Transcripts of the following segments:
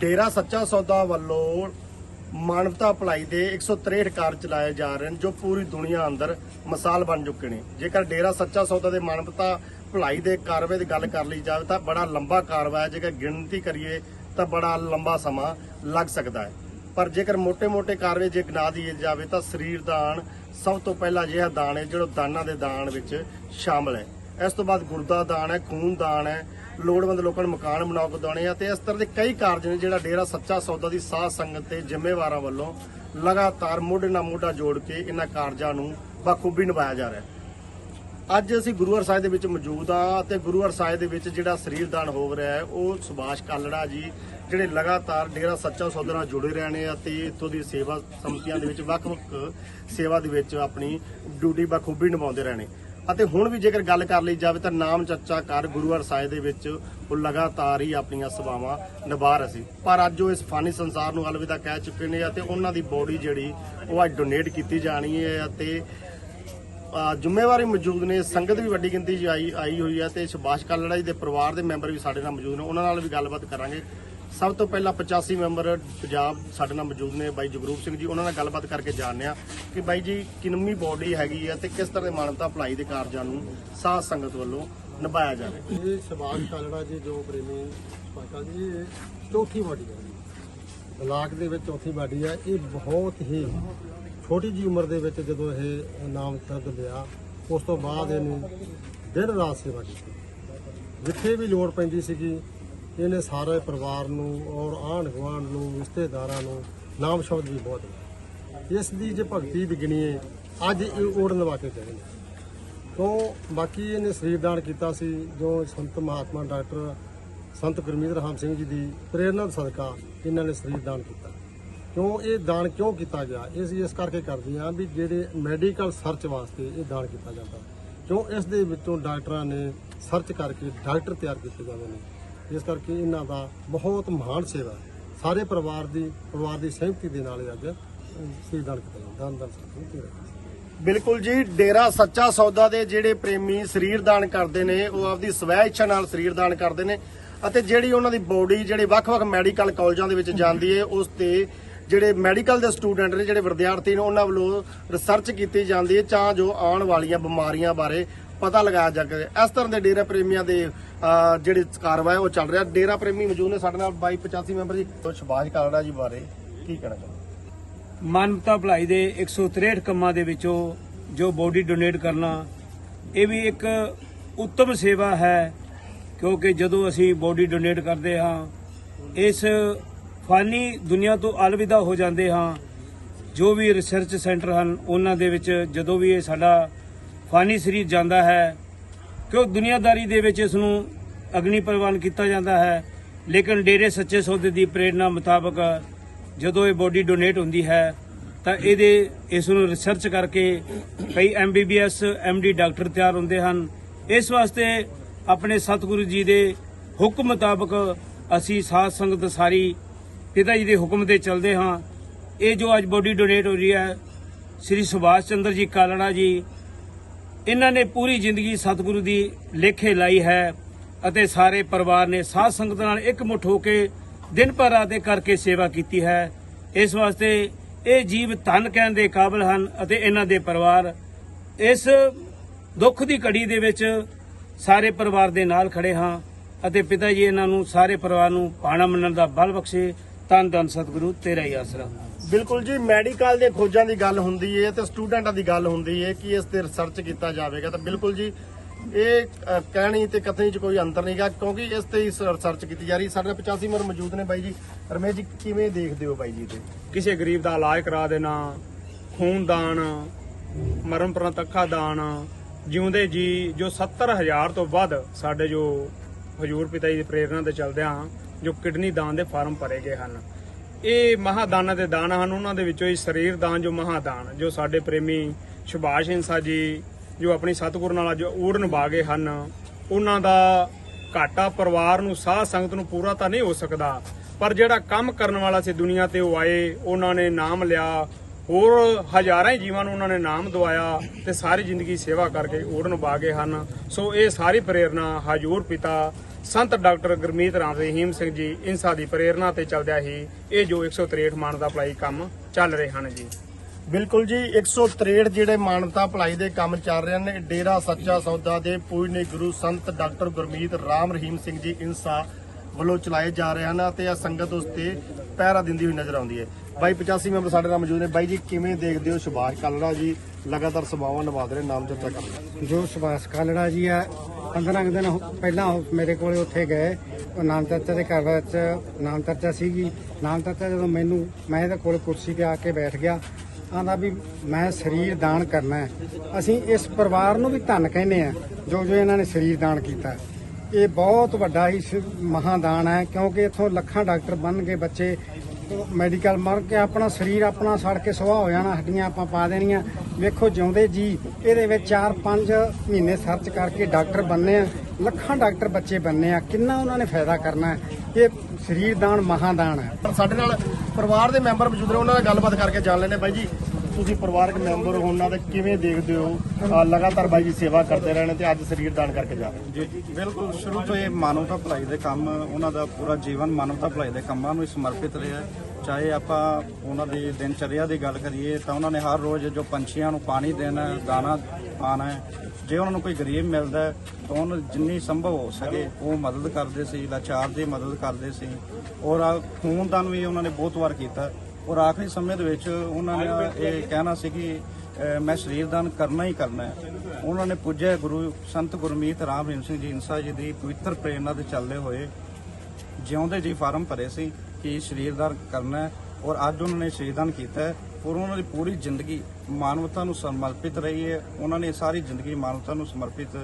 ਡੇਰਾ ਸੱਚਾ ਸੌਦਾ ਵੱਲੋਂ ਮਾਨਵਤਾ ਭਲਾਈ ਦੇ 163 ਕਾਰਜ ਚਲਾਏ ਜਾ ਰਹੇ ਨੇ, ਜੋ ਪੂਰੀ ਦੁਨੀਆ ਅੰਦਰ ਮਿਸਾਲ ਬਣ ਚੁੱਕੇ ਨੇ। ਜੇਕਰ ਡੇਰਾ ਸੱਚਾ ਸੌਦਾ ਦੇ ਮਾਨਵਤਾ ਭਲਾਈ ਦੇ ਕਾਰਵਾਈ ਦੀ ਗੱਲ ਕਰ ਲਈ ਜਾਵੇ ਤਾਂ ਬੜਾ ਲੰਬਾ ਕਾਰਵਾ ਹੈ। ਜੇਕਰ ਗਿਣਤੀ ਕਰੀਏ ਤਾਂ ਬੜਾ ਲੰਬਾ ਸਮਾਂ ਲੱਗ ਸਕਦਾ ਹੈ। ਪਰ ਜੇਕਰ ਮੋਟੇ ਮੋਟੇ ਕਾਰਵੇ ਜੇ ਗਿਣਾ ਦੀਏ ਜਾਵੇ ਤਾਂ ਸਰੀਰ ਦਾਨ ਸਭ ਤੋਂ ਪਹਿਲਾਂ ਜਿਹੜਾ ਦਾਨ ਹੈ, ਜਿਹੜਾ ਦਾਨਾਂ ਦੇ ਦਾਨ ਵਿੱਚ ਸ਼ਾਮਲ ਹੈ। ਇਸ ਤੋਂ ਬਾਅਦ ਗੁਰਦਾ ਦਾਨ ਹੈ, ਖੂਨ ਦਾਨ ਹੈ ਲੋੜਵੰਦ ਲੋਕਾਂ ਨੂੰ ਮਕਾਨ ਬਣਾ ਕੇ ਦੇਣੇ ਆ ਤੇ ਇਸ ਤਰ੍ਹਾਂ ਦੇ ਕਈ ਕਾਰਜ ਨੇ ਜਿਹੜਾ ਡੇਰਾ ਸੱਚਾ ਸੌਦਾ ਦੀ ਸਾਧ ਸੰਗਤ ਤੇ ਜ਼ਿੰਮੇਵਾਰਾਂ ਵੱਲੋਂ ਲਗਾਤਾਰ ਮੋਢੇ ਨਾਲ ਮੋਢਾ ਜੋੜ ਕੇ ਇਹਨਾਂ ਕਾਰਜਾਂ ਨੂੰ ਬਖੂਬੀ ਨਿਭਾਇਆ ਜਾ ਰਿਹਾ ਹੈ। ਅੱਜ ਅਸੀਂ ਗੁਰੂਵਾਰ ਸਾਹਿਬ ਦੇ ਵਿੱਚ ਮੌਜੂਦ ਆ ਤੇ ਗੁਰੂਵਾਰ ਸਾਹਿਬ ਦੇ ਵਿੱਚ ਜਿਹੜਾ ਸਰੀਰ ਦਾਨ ਹੋ ਰਿਹਾ ਹੈ, ਉਹ ਸੁਭਾਸ਼ ਕਾਲੜਾ ਜੀ ਜਿਹੜੇ ਲਗਾਤਾਰ ਡੇਰਾ ਸੱਚਾ ਸੌਦਾ ਨਾਲ ਜੁੜੇ ਰਹੇ ਨੇ ਅਤੇ ਇੱਥੋਂ ਦੀ ਸੇਵਾ ਸਮਤੀਆਂ ਦੇ ਵਿੱਚ ਵੱਖ-ਵੱਖ ਸੇਵਾ ਦੇ ਵਿੱਚ ਆਪਣੀ ਡਿਊਟੀ ਬਖੂਬੀ ਨਿਭਾਉਂਦੇ ਰਹੇ ਨੇ ਅਤੇ ਹੁਣ ਵੀ ਜੇਕਰ ਗੱਲ ਕਰ ਲਈ ਜਾਵੇ ਤਾਂ ਨਾਮ ਚਰਚਾ ਕਰ ਗੁਰੂ ਗੁਰੂਵਾਰ ਸਾਹਿਬ ਦੇ ਵਿੱਚ ਉਹ ਲਗਾਤਾਰ ਹੀ ਆਪਣੀਆਂ ਸੇਵਾਵਾਂ ਨਿਭਾ ਰਹੇ ਸੀ। ਪਰ ਅੱਜ ਉਹ ਇਸ ਫਾਨੀ ਸੰਸਾਰ ਨੂੰ ਅਲਵਿਦਾ ਕਹਿ ਚੁੱਕੇ ਨੇ ਅਤੇ ਉਹਨਾਂ ਦੀ ਬੋਡੀ ਜਿਹੜੀ ਉਹ ਅੱਜ ਡੋਨੇਟ ਕੀਤੀ ਜਾਣੀ ਹੈ ਅਤੇ ਜ਼ਿੰਮੇਵਾਰੀ ਮੌਜੂਦ ਨੇ। ਸੰਗਤ ਵੀ ਵੱਡੀ ਗਿਣਤੀ 'ਚ ਆਈ ਆਈ ਹੋਈ ਹੈ ਤੇ ਸੁਭਾਸ਼ ਕਾਲੜਾ ਜੀ ਦੇ ਪਰਿਵਾਰ ਦੇ ਮੈਂਬਰ ਵੀ ਸਾਡੇ ਨਾਲ ਮੌਜੂਦ ਨੇ। ਉਹਨਾਂ ਨਾਲ ਵੀ ਗੱਲਬਾਤ ਕਰਾਂਗੇ। ਸਭ ਤੋਂ ਪਹਿਲਾਂ 85 ਮੈਂਬਰ ਪੰਜਾਬ ਸਾਡੇ ਨਾਲ ਮੌਜੂਦ ਨੇ ਬਾਈ ਜਗਰੂਪ ਸਿੰਘ ਜੀ, ਉਹਨਾਂ ਨਾਲ ਗੱਲਬਾਤ ਕਰਕੇ ਜਾਣਦੇ ਆ ਕਿ ਬਾਈ ਜੀ ਕਿੰਨੀ ਬੋਡੀ ਹੈਗੀ ਹੈ ਤੇ ਕਿਸ ਤਰ੍ਹਾਂ ਦੇ ਮਾਨਵਤਾ ਭਲਾਈ ਦੇ ਕਾਰਜਾਂ ਨੂੰ ਸਾਧ ਸੰਗਤ ਵੱਲੋਂ ਨਿਭਾਇਆ ਜਾਵੇ ਇਹ ਸਮਾਜ ਕਾਲੜਾ ਜੀ, ਜੋ ਪ੍ਰੇਮੀ ਪਾਕਾ ਜੀ, ਇਹ ਚੌਥੀ ਬਾਡੀ ਹੈ ਜੀ। ਬਲਾਕ ਦੇ ਵਿੱਚ ਚੌਥੀ ਬਾਡੀ ਹੈ। ਇਹ ਬਹੁਤ ਹੀ ਛੋਟੀ ਜੀ ਉਮਰ ਦੇ ਵਿੱਚ ਜਦੋਂ ਇਹ ਨਾਮ ਤੱਕ ਲਿਆ, ਉਸ ਤੋਂ ਬਾਅਦ ਇਹਨੂੰ ਦਿਨ ਰਾਤ ਸੇਵਾ ਕੀਤੀ। ਜਿੱਥੇ ਵੀ ਲੋੜ ਪੈਂਦੀ ਸੀਗੀ ਇਹਨੇ ਸਾਰੇ ਪਰਿਵਾਰ ਨੂੰ ਔਰ ਆਂਢ ਗੁਆਂਢ ਨੂੰ, ਰਿਸ਼ਤੇਦਾਰਾਂ ਨੂੰ ਨਾਮ ਸ਼ਬਦ ਵੀ ਬਹੁਤ ਦਿੱਤੇ। ਇਸ ਦੀ ਜੇ ਭਗਤੀ ਦੀ ਗਿਣੀਏ ਅੱਜ ਇਹ ਓੜ ਨਿਭਾ ਕੇ ਗਏ ਨੇ। ਤੋਂ ਬਾਕੀ ਇਹਨੇ ਸਰੀਰਦਾਨ ਕੀਤਾ ਸੀ, ਜੋ ਸੰਤ ਮਹਾਤਮਾ ਡਾਕਟਰ ਸੰਤ ਗੁਰਮੀਤ ਰਾਮ ਸਿੰਘ ਜੀ ਦੀ ਪ੍ਰੇਰਨਾ ਸਦਕਾ ਇਹਨਾਂ ਨੇ ਸਰੀਰ ਦਾਨ ਕੀਤਾ। ਕਿਉਂ ਇਹ ਦਾਨ ਕਿਉਂ ਕੀਤਾ ਗਿਆ? ਇਹ ਅਸੀਂ ਇਸ ਕਰਕੇ ਕਰਦੇ ਹਾਂ ਵੀ ਜਿਹੜੇ ਮੈਡੀਕਲ ਸਰਚ ਵਾਸਤੇ ਇਹ ਦਾਨ ਕੀਤਾ ਜਾਂਦਾ। ਕਿਉਂ ਇਸ ਦੇ ਵਿੱਚੋਂ ਡਾਕਟਰਾਂ ਨੇ ਸਰਚ ਕਰਕੇ ਡਾਕਟਰ ਤਿਆਰ ਕੀਤੇ ਜਾਂਦੇ ਨੇ। ਇਸ ਕਰਕੇ ਇਹਨਾਂ ਦਾ ਬਹੁਤ ਮਹਾਨ ਸੇਵਾ ਸਾਰੇ ਪਰਿਵਾਰ ਦੀ ਪਰਿਵਾਰ ਦੀ ਸਹਿਮਤੀ ਦੇ ਨਾਲ ਅੱਜ ਅਹ, ਕੀਤਾ ਜਾਂਦਾ ਦਾਨ ਦਾਨ ਬਿਲਕੁਲ ਜੀ ਡੇਰਾ ਸੱਚਾ ਸੌਦਾ ਦੇ ਜਿਹੜੇ ਪ੍ਰੇਮੀ ਸਰੀਰ ਦਾਨ ਕਰਦੇ ਨੇ ਉਹ ਆਪਦੀ ਸਵੈ ਇੱਛਾ ਨਾਲ ਸਰੀਰ ਦਾਨ ਕਰਦੇ ਨੇ ਅਤੇ ਜਿਹੜੀ ਉਹਨਾਂ ਦੀ ਬੋਡੀ ਜਿਹੜੇ ਵੱਖ-ਵੱਖ ਮੈਡੀਕਲ ਕਾਲਜਾਂ ਦੇ ਵਿੱਚ ਜਾਂਦੀ ਹੈ ਉਸ ਤੇ ਜਿਹੜੇ ਮੈਡੀਕਲ ਦੇ ਸਟੂਡੈਂਟ ਨੇ ਜਿਹੜੇ ਵਿਦਿਆਰਥੀ ਨੇ ਉਹਨਾਂ ਵੱਲੋਂ ਰਿਸਰਚ ਕੀਤੀ ਜਾਂਦੀ ਹੈ ਤਾਂ ਜੋ ਆਉਣ ਵਾਲੀਆਂ ਬਿਮਾਰੀਆਂ ਬਾਰੇ ਪਤਾ ਲਗਾਇਆ ਜਾ ਕੇ। ਇਸ ਤਰ੍ਹਾਂ ਦੇ ਡੇਰਾ ਪ੍ਰੇਮੀਆਂ ਦੇ ਅਹ, ਜਿਹੜੇ ਕਾਰਵਾਈ ਉਹ ਚੱਲ ਰਿਹਾ। ਡੇਰਾ ਪ੍ਰੇਮੀ ਮੌਜੂਦ ਨੇ ਸਾਡੇ ਨਾਲ 22 85 ਮੈਂਬਰ ਜੀ। ਤੋਂ ਕਾਲੜਾ ਜੀ ਬਾਰੇ ਕੀ ਕਹਿਣਾ ਚਾਹੁੰਦੇ ਮਾਨਵਤਾ ਭਲਾਈ ਦੇ 163 ਕੰਮਾਂ ਦੇ ਵਿੱਚੋਂ ਜੋ ਬੋਡੀ ਡੋਨੇਟ ਕਰਨਾ ਇਹ ਵੀ ਇੱਕ ਉੱਤਮ ਸੇਵਾ ਹੈ ਕਿਉਂਕਿ ਜਦੋਂ ਅਸੀਂ ਬੋਡੀ ਡੋਨੇਟ ਕਰਦੇ ਹਾਂ ਇਸ ਫਾਨੀ ਦੁਨੀਆ ਤੋਂ ਅਲਵਿਦਾ ਹੋ ਜਾਂਦੇ ਹਾਂ। ਜੋ ਵੀ ਰਿਸਰਚ ਸੈਂਟਰ ਹਨ ਉਹਨਾਂ ਦੇ ਵਿੱਚ ਜਦੋਂ ਵੀ ਇਹ ਸਾਡਾ ਫਾਨੀ ਸਰੀਰ ਜਾਂਦਾ ਹੈ ਕਿਉਂ ਦੁਨੀਆਦਾਰੀ ਦੇ ਵਿੱਚ ਇਸ ਨੂੰ ਅਗਨੀ ਪ੍ਰਵਾਨ ਕੀਤਾ ਜਾਂਦਾ ਹੈ? ਲੇਕਿਨ ਡੇਰੇ ਸੱਚੇ ਸੌਦੇ ਦੀ ਪ੍ਰੇਰਣਾ ਮੁਤਾਬਕ ਜਦੋਂ ਇਹ ਬੋਡੀ ਡੋਨੇਟ ਹੁੰਦੀ ਹੈ, ਤਾਂ ਇਹਦੇ ਇਸ ਨੂੰ ਰਿਸਰਚ ਕਰਕੇ ਕਈ ਐਮਬੀਬੀਐਸ ਐਮਡੀ ਡਾਕਟਰ ਤਿਆਰ ਹੁੰਦੇ ਹਨ। ਇਸ ਵਾਸਤੇ ਆਪਣੇ ਸਤਿਗੁਰੂ ਜੀ ਦੇ ਹੁਕਮ ਮੁਤਾਬਕ ਅਸੀਂ ਸਾਧ ਸੰਗਤ ਸਾਰੀ ਪਿਤਾ ਜੀ ਦੇ ਹੁਕਮ ਤੇ ਚੱਲਦੇ ਹਾਂ। ਇਹ ਜੋ ਅੱਜ ਬੋਡੀ ਡੋਨੇਟ ਹੋ ਰਹੀ ਹੈ, ਸ੍ਰੀ ਸੁਭਾਸ਼ ਚੰਦਰ ਜੀ ਕਾਲੜਾ ਜੀ ਇਹਨਾਂ ਨੇ ਪੂਰੀ ਜ਼ਿੰਦਗੀ ਸਤਿਗੁਰੂ ਦੀ ਲੇਖੇ ਲਾਈ ਹੈ ਅਤੇ ਸਾਰੇ ਪਰਿਵਾਰ ਨੇ ਸਾਧ ਸੰਗਤ ਨਾਲ ਇਕਮੁੱਠ ਹੋ ਕੇ ਦਿਨ ਭਰ ਰਾਤ ਇੱਕ ਕਰਕੇ ਸੇਵਾ ਕੀਤੀ ਹੈ। ਇਸ ਵਾਸਤੇ ਇਹ ਜੀਵ ਧਨ ਕਹਿਣ ਦੇ ਕਾਬਲ ਹਨ ਅਤੇ ਇਹਨਾਂ ਦੇ ਪਰਿਵਾਰ ਇਸ ਦੁੱਖ ਦੀ ਘੜੀ ਦੇ ਵਿੱਚ ਸਾਰੇ ਪਰਿਵਾਰ ਦੇ ਨਾਲ ਖੜੇ ਹਾਂ ਅਤੇ ਪਿਤਾ ਜੀ ਇਹਨਾਂ ਨੂੰ ਸਾਰੇ ਪਰਿਵਾਰ ਨੂੰ ਪਾਣਾ ਮੰਨਣ ਦਾ ਬਲ ਬਖਸ਼ੇ। ਤਨ ਤਨ ਸਤਿਗੁਰੂ, ਤੇਰਾ ਹੀ ਆਸਰਾ। ਬਿਲਕੁਲ ਜੀ, ਮੈਡੀਕਲ ਦੇ ਖੋਜਾਂ ਦੀ ਗੱਲ ਹੁੰਦੀ ਹੈ ਤੇ ਸਟੂਡੈਂਟਾਂ ਦੀ ਗੱਲ ਹੁੰਦੀ ਹੈ ਕਿ ਇਸ ਤੇ ਰਿਸਰਚ ਕੀਤਾ ਜਾਵੇਗਾ। ਤਾਂ ਬਿਲਕੁਲ ਜੀ, ਇਹ ਕਹਿਣੀ ਤੇ ਕਥਨੀ ਚ ਕੋਈ ਅੰਤਰ ਨਹੀਂਗਾ ਕਿਉਂਕਿ ਇਸ ਤੇ ਹੀ ਰਿਸਰਚ ਕੀਤੀ ਜਾ ਰਹੀ। ਸਾਡੇ ਨਾਲ 85 ਮਰ ਮੌਜੂਦ ਨੇ ਬਾਈ ਜੀ। ਰਮੇਸ਼ ਜੀ, ਕਿਵੇਂ ਦੇਖਦੇ ਹੋ ਬਾਈ ਜੀ ਤੇ ਕਿਸੇ ਗਰੀਬ ਦਾ ਇਲਾਜ ਕਰਾ ਦੇਣਾ, ਖੂਨ ਦਾਨ, ਮਰਨ ਪ੍ਰੰਤ ਅੱਖਾਂ ਦਾਨ, ਜਿਉਂਦੇ ਜੀ, ਜੋ 70000 ਤੋਂ ਵੱਧ ਸਾਡੇ ਜੋ ਹਜੂਰ ਪਿਤਾ ਜੀ ਦੀ ਪ੍ਰੇਰਣਾ ਤੇ ਚੱਲਦਿਆਂ ਜੋ ਕਿਡਨੀ ਦਾਨ ਦੇ ਫਾਰਮ ਭਰੇ ਗਏ ਹਨ। ਇਹ ਮਹਾਦਾਨਾਂ ਦੇ ਦਾਨ ਹਨ। ਉਹਨਾਂ ਦੇ ਵਿੱਚੋਂ ਹੀ ਸਰੀਰ ਦਾਨ ਜੋ ਮਹਾਦਾਨ, ਜੋ ਸਾਡੇ ਪ੍ਰੇਮੀ ਸੁਭਾਸ਼ ਹਿੰਸਾ ਜੀ, ਜੋ ਆਪਣੀ ਸਤਿਗੁਰੂ ਨਾਲ ਅੱਜ ਊੜ ਨਿਭਾ ਗਏ ਹਨ। ਉਹਨਾਂ ਦਾ ਘਾਟਾ ਪਰਿਵਾਰ ਨੂੰ, ਸਾਧ ਸੰਗਤ ਨੂੰ ਪੂਰਾ ਤਾਂ ਨਹੀਂ ਹੋ ਸਕਦਾ। ਪਰ ਜਿਹੜਾ ਕੰਮ ਕਰਨ ਵਾਲਾ ਸੀ ਦੁਨੀਆ ਤੇ ਉਹ ਆਏ, ਉਹਨਾਂ ਨੇ ਨਾਮ ਲਿਆ ਹੋਰ ਹਜ਼ਾਰਾਂ ਹੀ ਜੀਵਾਂ ਨੂੰ ਉਹਨਾਂ ਨੇ ਨਾਮ ਦਵਾਇਆ ਤੇ ਸਾਰੀ ਜ਼ਿੰਦਗੀ ਸੇਵਾ ਕਰਕੇ ਊੜ ਨਿਭਾ ਗਏ ਹਨ। ਸੋ ਇਹ ਸਾਰੀ ਪ੍ਰੇਰਣਾ ਹਜੂਰ ਪਿਤਾ ਸੰਤ ਡਾਕਟਰ ਗੁਰਮੀਤ ਰਾਮ ਰਹੀਮ ਸਿੰਘ ਜੀ, ਇਨਸਾ ਦੀ ਪ੍ਰੇਰਣਾ ਤੇ ਚੱਲਦਿਆਂ ਹੀ ਇਹ ਜੋ 163 ਮਾਨਤਾ ਭਲਾਈ ਕੰਮ ਚੱਲ ਰਹੇ ਹਨ ਜੀ। ਬਿਲਕੁਲ ਜੀ 163 ਜਿਹੜੇ ਮਾਨਵਤਾ ਭਲਾਈ ਦੇ ਕੰਮ ਚੱਲ ਰਹੇ ਨੇ ਡੇਰਾ ਸੱਚਾ ਸੌਦਾ ਦੇ ਪੂਜਨੀ ਗੁਰੂ ਸੰਤ ਡਾਕਟਰ ਗੁਰਮੀਤ ਰਾਮ ਰਹੀਮ ਸਿੰਘ ਜੀ ਇਨਸਾ ਵੱਲੋਂ ਚਲਾਏ ਜਾ ਰਹੇ ਹਨ ਅਤੇ ਇਹ ਸੰਗਤ ਉਸ ਤੇ ਪਹਿਰਾ ਦਿੰਦੀ ਹੋਈ ਨਜ਼ਰ ਆਉਂਦੀ ਹੈ। ਬਾਈ 85 ਮੈਂਬਰ ਸਾਡੇ ਨਾਲ ਮੌਜੂਦ ਨੇ। ਬਾਈ ਜੀ, ਕਿਵੇਂ ਦੇਖਦੇ ਹੋ ਸੁਭਾਸ਼ ਕਾਲੜਾ ਜੀ? ਲਗਾਤਾਰ ਸੇਵਾਵਾਂ ਨਿਭਾ ਰਹੇ, ਨਾਮ ਚਰਚਾ ਕਰ ਜੋ ਸੁਭਾਸ਼ ਕਾਲੜਾ ਜੀ ਆ 15 ਕੁ ਦਿਨ ਪਹਿਲਾਂ ਮੇਰੇ ਕੋਲੇ ਉੱਥੇ ਗਏ। ਉਹ ਨਾਮ ਚਰਚਾ ਦੇ ਘਰ ਵਿੱਚ ਨਾਮ ਚਰਚਾ ਸੀਗੀ। ਨਾਮ ਚਰਚਾ ਜਦੋਂ ਮੈਨੂੰ ਮੈਂ ਇਹਦੇ ਕੋਲ ਕੁਰਸੀ ਤੇ ਆ ਕੇ ਬੈਠ ਗਿਆ। ਆਂਦਾ ਵੀ ਮੈਂ ਸਰੀਰ ਦਾਨ ਕਰਨਾ ਹੈ। ਅਸੀਂ ਇਸ ਪਰਿਵਾਰ ਨੂੰ ਵੀ ਧੰਨ ਕਹਿੰਦੇ ਆ ਜੋ ਜੋ ਇਹਨਾਂ ਨੇ ਸਰੀਰ ਦਾਨ ਕੀਤਾ। ਇਹ ਬਹੁਤ ਵੱਡਾ ਹੀ ਸ- ਮਹਾਦਾਨ ਹੈ, ਕਿਉਂਕਿ ਇੱਥੋਂ ਲੱਖਾਂ ਡਾਕਟਰ ਬਣ ਗਏ ਬੱਚੇ। ਮੈਡੀਕਲ ਮਰ ਕੇ ਆਪਣਾ ਸਰੀਰ ਆਪਣਾ ਸੜ ਕੇ ਸੁਆਹ ਹੋ ਜਾਣਾ, ਹੱਡੀਆਂ ਆਪਾਂ ਪਾ ਦੇਣੀਆਂ। ਵੇਖੋ ਜਿਉਂਦੇ ਜੀ, ਇਹਦੇ ਵਿੱਚ 4-5 ਮਹੀਨੇ ਸਰਚ ਕਰਕੇ ਡਾਕਟਰ ਬੰਨੇ ਆ, ਲੱਖਾਂ ਡਾਕਟਰ ਬੱਚੇ ਬੰਨੇ ਆ, ਕਿੰਨਾ ਉਹਨਾਂ ਨੇ ਫਾਇਦਾ ਕਰਨਾ ਇਹ ਸਰੀਰ ਦਾਨ ਮਹਾਦਾਨ ਹੈ। ਪਰ ਸਾਡੇ ਨਾਲ ਪਰਿਵਾਰ ਦੇ ਮੈਂਬਰ ਮੌਜੂਦ ਨੇ, ਉਹਨਾਂ ਨਾਲ ਗੱਲਬਾਤ ਕਰਕੇ ਜਾਣ ਲੈਣੇ ਬਾਈ ਜੀ। ਤੁਸੀਂ ਪਰਿਵਾਰਕ ਮੈਂਬਰ ਹੋ ਉਹਨਾਂ ਦੇ ਕਿਵੇਂ ਦੇਖਦੇ ਹੋ? ਲਗਾਤਾਰ ਬਾਈ ਜੀ ਸੇਵਾ ਕਰਦੇ ਰਹੇ ਨੇ ਤੇ ਅੱਜ ਸਰੀਰ ਦਾਨ ਕਰਕੇ ਜਾ ਰਹੇ ਜੀ ਬਿਲਕੁਲ। ਸ਼ੁਰੂ ਤੋਂ ਇਹ ਮਾਨਵਤਾ ਭਲਾਈ ਦੇ ਕੰਮ, ਉਹਨਾਂ ਦਾ ਪੂਰਾ ਜੀਵਨ ਮਾਨਵਤਾ ਭਲਾਈ ਦੇ ਕੰਮਾਂ ਨੂੰ ਸਮਰਪਿਤ ਰਿਹਾ ਚਾਹੇ ਆਪਾਂ ਉਹਨਾਂ ਦੀ ਦਿਨਚਰਿਆ ਦੀ ਗੱਲ ਕਰੀਏ, ਤਾਂ ਉਹਨਾਂ ਨੇ ਹਰ ਰੋਜ਼ ਜੋ ਪੰਛੀਆਂ ਨੂੰ ਪਾਣੀ ਦੇਣਾ, ਦਾਣਾ ਪਾਣਾ ਜੇ ਉਹਨਾਂ ਨੂੰ ਕੋਈ ਗਰੀਬ ਮਿਲਦਾ ਤਾਂ ਉਹਨੂੰ ਜਿੰਨੀ ਸੰਭਵ ਹੋ ਸਕੇ ਉਹ ਮਦਦ ਕਰਦੇ ਸੀ, ਲਾਚਾਰ ਦੀ ਮਦਦ ਕਰਦੇ ਸੀ। ਔਰ ਖੂਨਦਾਨ ਵੀ ਉਹਨਾਂ ਨੇ ਬਹੁਤ ਵਾਰ ਕੀਤਾ। ਔਰ ਆਖਰੀ ਸਮੇਂ ਦੇ ਵਿੱਚ ਉਹਨਾਂ ਨੇ ਇਹ ਕਹਿਣਾ ਸੀ ਕਿ ਮੈਂ ਸਰੀਰ ਦਾਨ ਕਰਨਾ ਹੀ ਕਰਨਾ ਹੈ। ਉਹਨਾਂ ਨੇ ਪੁੱਜਿਆ ਗੁਰੂ ਸੰਤ ਗੁਰਮੀਤ ਰਾਮ ਰਹੀਮ ਸਿੰਘ ਜੀ ਇਨਸਾ ਜੀ ਦੀ ਪਵਿੱਤਰ ਪ੍ਰੇਰਣਾ ਤੇ ਚੱਲਦੇ ਹੋਏ ਜਿਉਂਦੇ ਜੀ ਫਾਰਮ ਭਰੇ ਸੀ ਕਿ ਸਰੀਰ ਦਾਨ ਕਰਨਾ ਹੈ ਔਰ ਅੱਜ ਉਹਨਾਂ ਨੇ ਸਰੀਰ ਦਾਨ ਕੀਤਾ ਹੈ ਔਰ ਉਹਨਾਂ ਦੀ ਪੂਰੀ ਜ਼ਿੰਦਗੀ ਮਾਨਵਤਾ ਨੂੰ ਸਮਰਪਿਤ ਰਹੀ ਹੈ। ਉਹਨਾਂ ਨੇ ਸਾਰੀ ਜ਼ਿੰਦਗੀ ਮਾਨਵਤਾ ਨੂੰ ਸਮਰਪਿਤ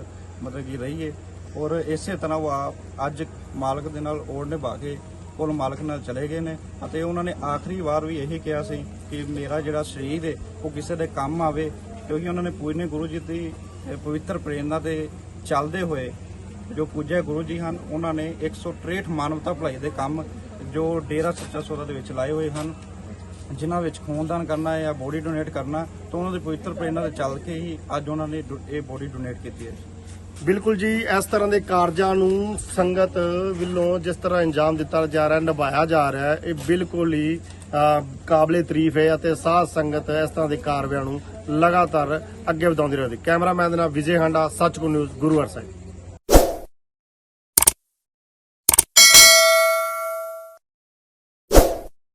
ਮਤਲਬ ਕਿ ਰਹੀ ਹੈ ਔਰ ਇਸੇ ਤਰ੍ਹਾਂ ਉਹ ਆ- ਅੱਜ ਮਾਲਕ ਦੇ ਨਾਲ ਓੜ ਨਿਭਾ ਕੇ ਕੋਲ ਮਾਲਕ ਨਾਲ ਚਲੇ ਗਏ ਨੇ ਅਤੇ ਉਹਨਾਂ ਨੇ ਆਖਰੀ ਵਾਰ ਵੀ ਇਹੀ ਕਿਹਾ ਸੀ ਕਿ ਮੇਰਾ ਜਿਹੜਾ ਸਰੀਰ ਹੈ ਉਹ ਕਿਸੇ ਦੇ ਕੰਮ ਆਵੇ, ਕਿਉਂਕਿ ਉਹਨਾਂ ਨੇ ਪੂਜਨੇ ਗੁਰੂ ਜੀ ਦੀ ਪਵਿੱਤਰ ਪ੍ਰੇਰਣਾ ਤੇ ਚੱਲਦੇ ਹੋਏ ਜੋ ਪੂਜੇ ਗੁਰੂ ਜੀ ਹਨ, ਉਹਨਾਂ ਨੇ 163 ਮਾਨਵਤਾ ਭਲਾਈ ਦੇ ਕੰਮ ਜੋ ਡੇਰਾ ਸੱਚਾ ਸੌਦਾ ਦੇ ਵਿੱਚ ਲਾਏ ਹੋਏ ਹਨ, ਜਿਨ੍ਹਾਂ ਵਿੱਚ ਖੂਨਦਾਨ ਕਰਨਾ ਹੈ ਜਾਂ ਬੋਡੀ ਡੋਨੇਟ ਕਰਨਾ, ਤਾਂ ਉਹਨਾਂ ਦੀ ਪਵਿੱਤਰ ਪ੍ਰੇਰਣਾ ਤੇ ਚੱਲ ਕੇ ਹੀ ਅੱਜ ਉਹਨਾਂ ਨੇ ਡੋ- ਇਹ ਬੋਡੀ ਡੋਨੇਟ ਕੀਤੀ ਹੈ। ਬਿਲਕੁਲ ਜੀ, ਇਸ ਤਰ੍ਹਾਂ ਦੇ ਕਾਰਜਾਂ ਨੂੰ ਸੰਗਤ ਵੱਲੋਂ ਜਿਸ ਤਰ੍ਹਾਂ ਅੰਜਾਮ ਦਿੱਤਾ ਜਾ ਰਿਹਾ, ਨਿਭਾਇਆ ਜਾ ਰਿਹਾ, ਇਹ ਬਿਲਕੁਲ ਹੀ ਕਾਬਲੇ ਤਾਰੀਫ ਹੈ ਅਤੇ ਸਾਧ ਸੰਗਤ ਇਸ ਤਰ੍ਹਾਂ ਦੇ ਕਾਰਵਾਈਆਂ ਨੂੰ ਲਗਾਤਾਰ ਅੱਗੇ ਵਧਾਉਂਦੀ ਰਹੇਗੀ ਕੈਮਰਾਮੈਨ ਦੇ ਨਾਲ ਵਿਜੇ ਹਾਂਡਾ ਸੱਚਕੋ ਨਿਊਜ਼, ਗੁਰੂਵਾਰ ਸਾਹਿਬ।